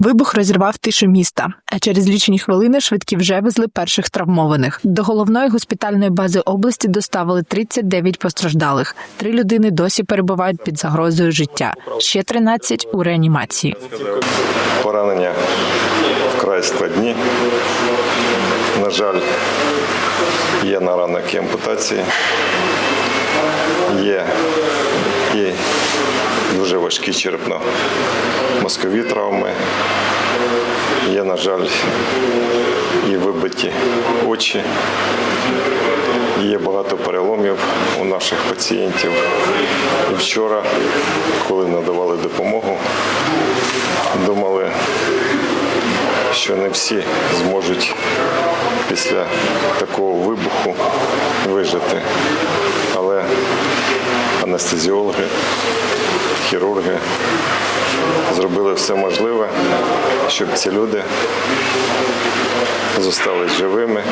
Вибух розірвав тишу міста, а через лічені хвилини швидкі вже везли перших травмованих. До головної госпітальної бази області доставили 39 постраждалих. Три людини досі перебувають під загрозою життя. Ще 13 у реанімації. Поранення вкрай складні. На жаль, є на ранок і ампутації, є і дуже важкі черепно-мозкові травми. Є, на жаль, і вибиті очі. Є багато переломів у наших пацієнтів. І вчора, коли надавали допомогу, думали, що не всі зможуть після такого вибуху вижити. Але анестезіологи, хірурги зробили все можливе, щоб ці люди зостались живими.